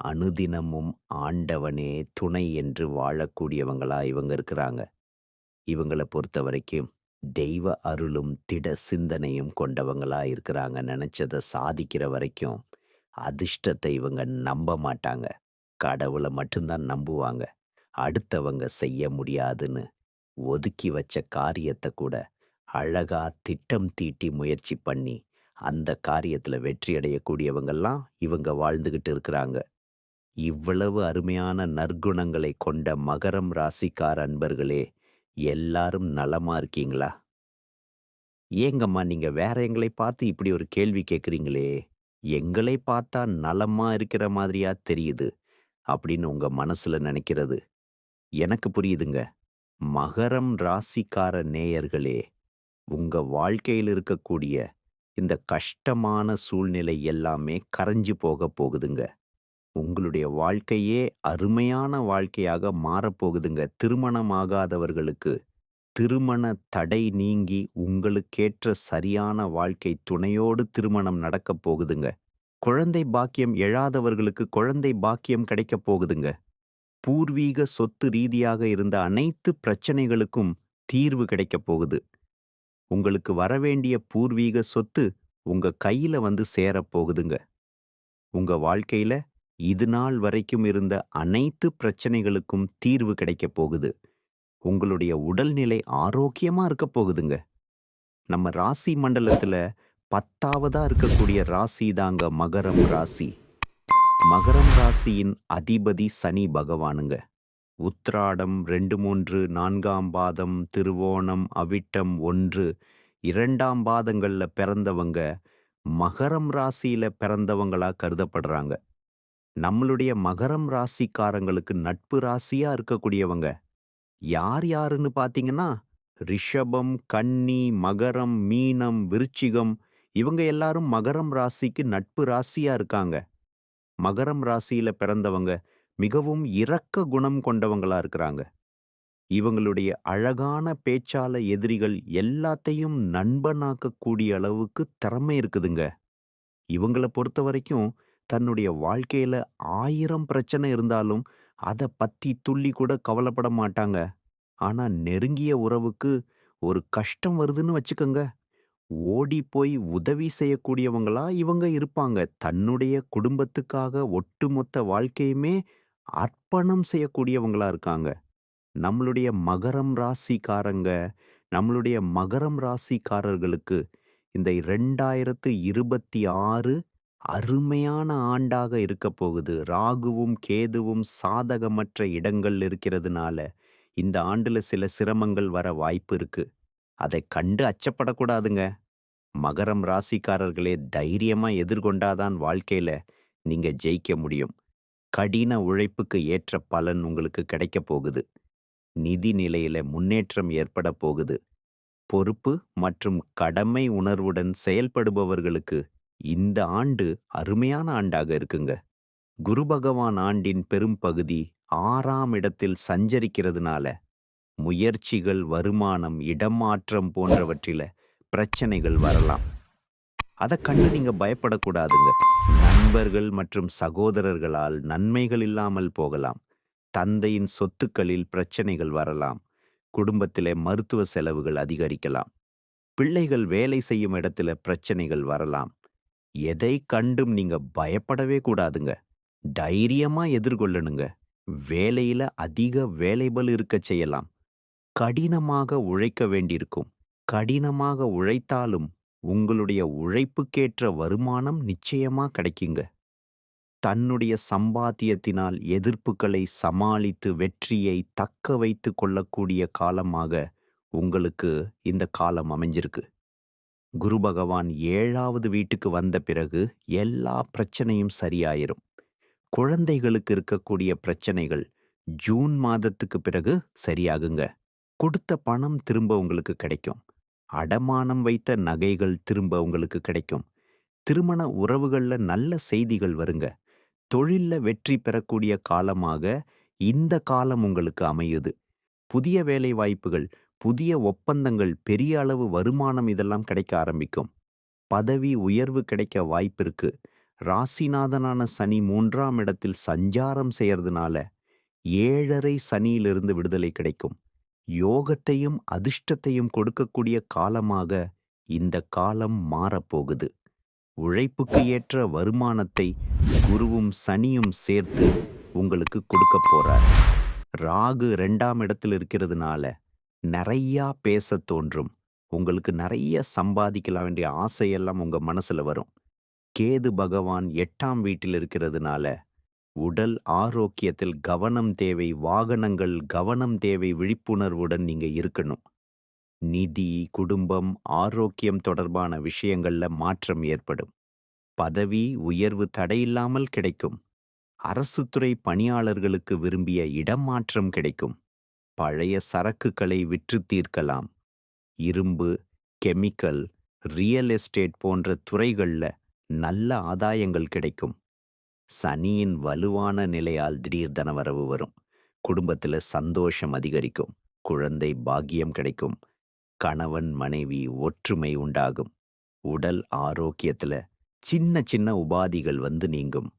அனுதினமும் ஆண்டவனே துணை என்று வாழக்கூடியவங்களா இவங்க இருக்கிறாங்க. இவங்களை பொறுத்த வரைக்கும் தெய்வ அருளும் திட சிந்தனையும் கொண்டவங்களா இருக்கிறாங்க. நினைச்சதை சாதிக்கிற வரைக்கும் அதிர்ஷ்டத்தை இவங்க நம்ப மாட்டாங்க. கடவுளை மட்டும்தான் நம்புவாங்க. அடுத்தவங்க செய்ய முடியாதுன்னு ஒதுக்கி வச்ச காரியத்தை கூட அழகா திட்டம் தீட்டி முயற்சி பண்ணி அந்த காரியத்துல வெற்றி அடையக்கூடியவங்கள்லாம் இவங்க வாழ்ந்துகிட்டு இருக்கிறாங்க. இவ்வளவு அருமையான நற்குணங்களை கொண்ட மகரம் ராசிக்கார அன்பர்களே எல்லாரும் நலமா இருக்கீங்களா? ஏங்கம்மா நீங்க வேற எங்களை பார்த்து இப்படி ஒரு கேள்வி கேட்குறீங்களே எங்களை பார்த்தா நலமா இருக்கிற மாதிரியா தெரியுது அப்படின்னு உங்க மனசுல நினைக்கிறது. எனக்கு புரியுதுங்க. மகரம் ராசிக்கார நேயர்களே உங்க வாழ்க்கையில் இருக்கக்கூடிய இந்த கஷ்டமான சூழ்நிலை எல்லாமே கரைஞ்சு போக போகுதுங்க. உங்களுடைய வாழ்க்கையே அருமையான வாழ்க்கையாக மாறப்போகுதுங்க. திருமணமாகாதவர்களுக்கு திருமண தடை நீங்கி உங்களுக்கேற்ற சரியான வாழ்க்கை துணையோடு திருமணம் நடக்கப் போகுதுங்க. குழந்தை பாக்கியம் எழாதவர்களுக்கு குழந்தை பாக்கியம் கிடைக்கப் போகுதுங்க. பூர்வீக சொத்து ரீதியாக இருந்த அனைத்து பிரச்சனைகளுக்கும் தீர்வு கிடைக்கப் போகுது. உங்களுக்கு வரவேண்டிய பூர்வீக சொத்து உங்க கையில வந்து சேரப் போகுதுங்க. உங்க வாழ்க்கையில இது நாள் வரைக்கும் இருந்த அனைத்து பிரச்சனைகளுக்கும் தீர்வு கிடைக்கப் போகுது. உங்களுடைய உடல்நிலை ஆரோக்கியமா இருக்க போகுதுங்க. நம்ம ராசி மண்டலத்துல பத்தாவதா இருக்கக்கூடிய ராசி தாங்க மகரம் ராசி. மகரம் ராசியின் அதிபதி சனி பகவானுங்க. உத்ராடம் ரெண்டு மூன்று நான்காம் பாதம் திருவோணம் அவிட்டம் ஒன்று இரண்டாம் பாதங்களில் பிறந்தவங்க மகரம் ராசியில பிறந்தவங்களா கருதப்படுறாங்க. நம்மளுடைய மகரம் ராசிக்காரங்களுக்கு நட்பு ராசியா இருக்கக்கூடியவங்க. யார் யாருன்னு பார்த்தீங்கன்னா ரிஷபம் கன்னி மகரம் மீனம் விருச்சிகம் இவங்க எல்லாரும் மகரம் ராசிக்கு நட்பு ராசியா இருக்காங்க. மகரம் ராசியில பிறந்தவங்க மிகவும் இரக்க குணம் கொண்டவங்களா இருக்கிறாங்க. இவங்களுடைய அழகான பேச்சால எதிரிகள் எல்லாத்தையும் நண்பனாக்கக்கூடிய அளவுக்கு திறமை இருக்குதுங்க. இவங்கள பொறுத்த வரைக்கும் தன்னுடைய வாழ்க்கையில ஆயிரம் பிரச்சனை இருந்தாலும் அத பத்தி துள்ளி கூட கவலைப்பட மாட்டாங்க. ஆனா நெருங்கிய உறவுக்கு ஒரு கஷ்டம் வருதுன்னு வச்சுக்கோங்க ஓடி போய் உதவி செய்யக்கூடியவங்களா இவங்க இருப்பாங்க. தன்னுடைய குடும்பத்துக்காக ஒட்டுமொத்த வாழ்க்கையுமே அர்ப்பணம் செய்யக்கூடியவங்களா இருக்காங்க. நம்மளுடைய மகரம் ராசிக்காரங்க, நம்மளுடைய மகரம் ராசிக்காரர்களுக்கு இந்த 2026 அருமையான ஆண்டாக இருக்கப் போகுது. ராகுவும், கேதுவும் சாதகமற்ற இடங்கள்ல இருக்கிறதுனால, இந்த ஆண்டுல சில சிரமங்கள் வர வாய்ப்பு இருக்கு. அதைக் கண்டு அச்சப்படக்கூடாதுங்க. மகரம் ராசிக்காரர்களே தைரியமா எதிர்கொண்டாதான் வாழ்க்கையில நீங்க ஜெயிக்க முடியும். கடின உழைப்புக்கு ஏற்ற பலன் உங்களுக்கு கிடைக்கப் போகுது. நிதி நிலையில முன்னேற்றம் ஏற்படப் போகுது. பொறுப்பு மற்றும் கடமை உணர்வுடன் செயல்படுபவர்களுக்கு இந்த ஆண்டு அருமையான ஆண்டாக இருக்குங்க. குரு பகவான் ஆண்டின் பெரும் பகுதி ஆறாம் இடத்தில் சஞ்சரிக்கிறதுனால, முயற்சிகள், வருமானம், இடமாற்றம் போன்றவற்றில பிரச்சனைகள் வரலாம். அதை கண்டு நீங்க பயப்படக்கூடாதுங்க. நண்பர்கள் மற்றும் சகோதரர்களால் நன்மைகள் இல்லாமல் போகலாம். தந்தையின் சொத்துக்களில் பிரச்சனைகள் வரலாம். குடும்பத்திலே மருத்துவ செலவுகள் அதிகரிக்கலாம். பிள்ளைகள் வேலை செய்யும் இடத்துல பிரச்சனைகள் வரலாம். எதைக் கண்டும் நீங்க பயப்படவே கூடாதுங்க. தைரியமா எதிர்கொள்ளணுங்க. வேலையில அதிக வேலைபளு இருக்கச் செய்யலாம். கடினமாக உழைக்க வேண்டியிருக்கும். கடினமாக உழைத்தாலும் உங்களுடைய உழைப்புக்கேற்ற வருமானம் நிச்சயமா கிடைக்குங்க. தன்னுடைய சம்பாத்தியத்தினால் எதிர்ப்புகளை சமாளித்து வெற்றியை தக்க வைத்துக் கொள்ளக்கூடிய காலமாக உங்களுக்கு இந்த காலம் அமைஞ்சிருக்கு. குரு பகவான் ஏழாவது வீட்டுக்கு வந்த பிறகு எல்லா பிரச்சனையும் சரியாயிரும். குழந்தைகளுக்கு இருக்கக்கூடிய பிரச்சனைகள் ஜூன் மாதத்துக்கு பிறகு சரியாகுங்க. கொடுத்த பணம் திரும்ப உங்களுக்கு கிடைக்கும். அடமானம் வைத்த நகைகள் திரும்ப உங்களுக்கு கிடைக்கும். திருமண உறவுகள்ல நல்ல செய்திகள் வருங்க. தொழில்ல வெற்றி பெறக்கூடிய காலமாக இந்த காலம் உங்களுக்கு அமையுது. புதிய வேலை வாய்ப்புகள், புதிய ஒப்பந்தங்கள், பெரிய அளவு வருமானம் இதெல்லாம் கிடைக்க ஆரம்பிக்கும். பதவி உயர்வு கிடைக்க வாய்ப்பிருக்கு. ராசிநாதனான சனி மூன்றாம் இடத்தில் சஞ்சாரம் செய்யறதுனால 7.5 சனியிலிருந்து விடுதலை கிடைக்கும். யோகத்தையும், அதிர்ஷ்டத்தையும் கொடுக்கக்கூடிய காலமாக இந்த காலம் மாறப்போகுது. உழைப்புக்கு ஏற்ற வருமானத்தை குருவும், சனியும் சேர்த்து உங்களுக்கு கொடுக்கப் போறார். ராகு ரெண்டாம் இடத்தில் இருக்கிறதுனால நிறையா பேச தோன்றும். உங்களுக்கு நிறைய சம்பாதிக்கலாம் வேண்டிய ஆசையெல்லாம் உங்க மனசுல வரும். கேது பகவான் எட்டாம் வீட்டில் இருக்கிறதுனால, உடல் ஆரோக்கியத்தில் கவனம் தேவை. வாகனங்கள் கவனம் தேவை. விழிப்புணர்வுடன் நீங்க இருக்கணும். நிதி, குடும்பம், ஆரோக்கியம் தொடர்பான விஷயங்கள்ல மாற்றம் ஏற்படும். பதவி உயர்வு தடையில்லாமல் கிடைக்கும். அரசுத்துறை பணியாளர்களுக்கு விரும்பிய இடமாற்றம் கிடைக்கும். பழைய சரக்குகளை விற்றுத் தீர்க்கலாம். இரும்பு, கெமிக்கல், ரியல் எஸ்டேட் போன்ற துறைகள்ல நல்ல ஆதாயங்கள் கிடைக்கும். சனியின் வலுவான நிலையால் திடீர் தனவரவு வரும். குடும்பத்துல சந்தோஷம் அதிகரிக்கும். குழந்தை பாக்கியம் கிடைக்கும். கணவன், மனைவி ஒற்றுமை உண்டாகும். உடல் ஆரோக்கியத்துல சின்ன சின்ன உபாதிகள் வந்து நீங்கும்.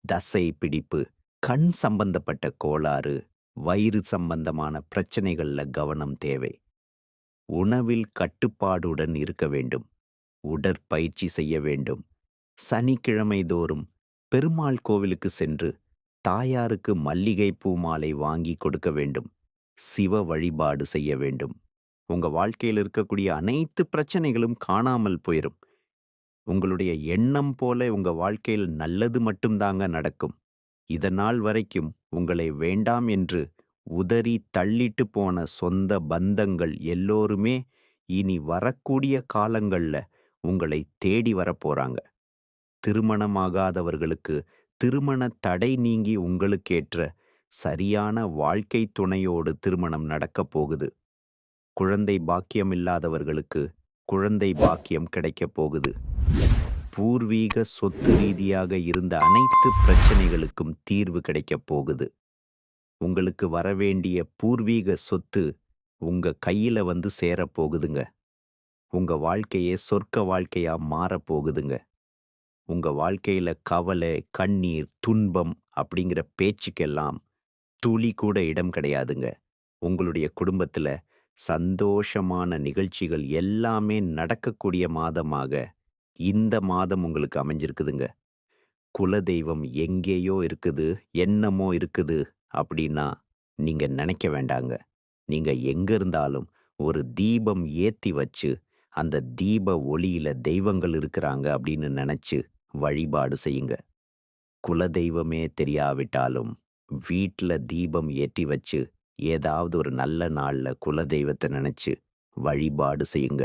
தசை பிடிப்பு, கண் சம்பந்தப்பட்ட கோளாறு, வயிறு சம்பந்தமான பிரச்சனைகள்ல கவனம் தேவை. உணவில் கட்டுப்பாடுடன் இருக்க வேண்டும். உடற்பயிற்சி செய்ய வேண்டும். சனிக்கிழமை தோறும் பெருமாள் கோவிலுக்கு சென்று தாயாருக்கு மல்லிகை பூ மாலை வாங்கி கொடுக்க வேண்டும். சிவ வழிபாடு செய்ய வேண்டும். உங்க வாழ்க்கையில் இருக்கக்கூடிய அனைத்து பிரச்சனைகளும் காணாமல் போயிரும். உங்களுடைய எண்ணம் போல உங்க வாழ்க்கையில் நல்லது மட்டும்தாங்க நடக்கும். இதனால் வரைக்கும் உங்களை வேண்டாம் என்று உதறி தள்ளிட்டு போன சொந்த பந்தங்கள் எல்லோருமே இனி வரக்கூடிய காலங்கள்ல உங்களை தேடி வரப்போறாங்க. திருமணமாகாதவர்களுக்கு திருமண தடை நீங்கி உங்களுக்கேற்ற சரியான வாழ்க்கை துணையோடு திருமணம் நடக்கப் போகுது. குழந்தை பாக்கியம் இல்லாதவர்களுக்கு குழந்தை பாக்கியம் கிடைக்கப் போகுது. பூர்வீக சொத்து ரீதியாக இருந்த அனைத்து பிரச்சனைகளுக்கும் தீர்வு கிடைக்கப் போகுது. உங்களுக்கு வரவேண்டிய பூர்வீக சொத்து உங்க கையில வந்து சேரப் போகுதுங்க. உங்க வாழ்க்கையே சொர்க்க வாழ்க்கையா மாறப் போகுதுங்க. உங்க வாழ்க்கையில கவலை, கண்ணீர், துன்பம் அப்படிங்கிற பேச்சுக்கெல்லாம் துளி கூட இடம் கிடையாதுங்க. உங்களுடைய குடும்பத்துல சந்தோஷமான நிகழ்ச்சிகள் எல்லாமே நடக்கக்கூடிய மாதமாக இந்த மாதம் உங்களுக்கு அமைஞ்சிருக்குதுங்க. குலதெய்வம் எங்கேயோ இருக்குது, என்னமோ இருக்குது அப்படின்னா நீங்க நினைக்க வேண்டாங்க. நீங்க எங்கே இருந்தாலும் ஒரு தீபம் ஏத்தி வச்சு, அந்த தீப ஒளியில தெய்வங்கள் இருக்கிறாங்க அப்படின்னு நினைச்சு வழிபாடு செய்யுங்க. குலதெய்வமே தெரியாவிட்டாலும் வீட்டில் தீபம் ஏற்றி வச்சு, ஏதாவது ஒரு நல்ல நாள்ல குலதெய்வத்தை நினைச்சு வழிபாடு செய்யுங்க.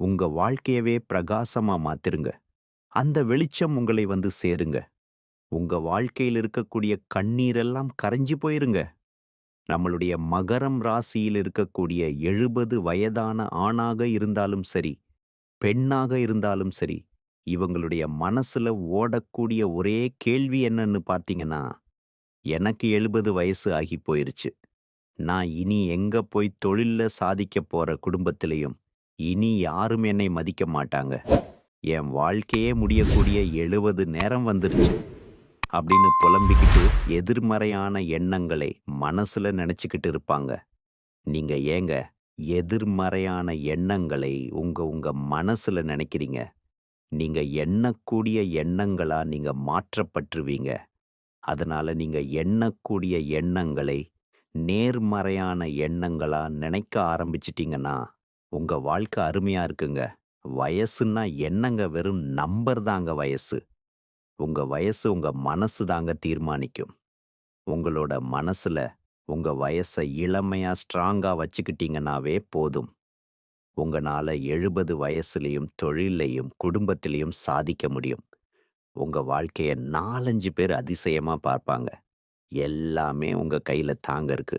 உங்க வாழ்க்கையவே பிரகாசமா மாத்திருங்க. அந்த வெளிச்சம் உங்களை வந்து சேருங்க. உங்க வாழ்க்கையில் இருக்கக்கூடிய கண்ணீரெல்லாம் கரைஞ்சு போயிருங்க. நம்மளுடைய மகரம் ராசியில் இருக்கக்கூடிய 70 வயதான ஆணாக இருந்தாலும் சரி, பெண்ணாக இருந்தாலும் சரி, இவங்களுடைய மனசுல ஓடக்கூடிய ஒரே கேள்வி என்னன்னு பார்த்தீங்கன்னா, எனக்கு 70 வயசு ஆகி போயிருச்சு. நான் இனி எங்க போய் தொழில்ல சாதிக்கப் போற குடும்பத்திலையும் இனி யாரும் என்னை மதிக்க மாட்டாங்க. என் வாழ்க்கையே முடியக்கூடிய 70 நேரம் வந்துருச்சு. அப்படின்னு புலம்பிக்கிட்டு எதிர்மறையான எண்ணங்களை மனசுல நினைச்சுக்கிட்டு இருப்பாங்க. நீங்க ஏங்க எதிர்மறையான எண்ணங்களை உங்க உங்க மனசுல நினைக்கிறீங்க? நீங்க எண்ணக்கூடிய எண்ணங்களா நீங்க மாற்றப்பட்டுருவீங்க. அதனால நீங்க எண்ணக்கூடிய எண்ணங்களை நேர்மறையான எண்ணங்களா நினைக்க ஆரம்பிச்சிட்டிங்கன்னா உங்க வாழ்க்கை அருமையா இருக்குங்க. வயசுன்னா என்னங்க வெறும் நம்பர் தாங்க வயசு. உங்க வயசு உங்க மனசு தாங்க தீர்மானிக்கும். உங்களோட மனசுல உங்க வயச இளமையா, ஸ்ட்ராங்கா வச்சுக்கிட்டீங்கன்னாவே போதும். உங்களால எழுபது வயசுலயும் தொழில்லயும், குடும்பத்திலையும் சாதிக்க முடியும். உங்க வாழ்க்கைய 4, 5 பேர் அதிசயமா பார்ப்பாங்க. எல்லாமே உங்க கையில தாங்க இருக்கு.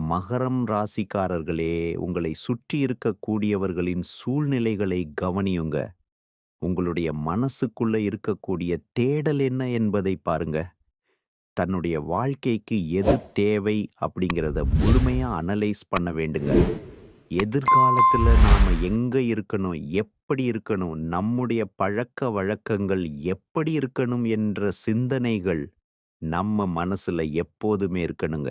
மகரம் ராசிக்காரர்களே, உங்களை சுற்றி இருக்கக்கூடியவர்களின் சூழ்நிலைகளை கவனியுங்க. உங்களுடைய மனசுக்குள்ள இருக்கக்கூடிய தேடல் என்ன என்பதை பாருங்க. தன்னுடைய வாழ்க்கைக்கு எது தேவை அப்படிங்கிறத முழுமையாக அனலைஸ் பண்ண வேண்டுங்க. எதிர்காலத்தில் நாம் எங்கே இருக்கணும்? எப்படி இருக்கணும்? நம்முடைய பழக்க வழக்கங்கள் எப்படி இருக்கணும்? என்ற சிந்தனைகள் நம்ம மனசில் எப்போதுமே இருக்கணுங்க.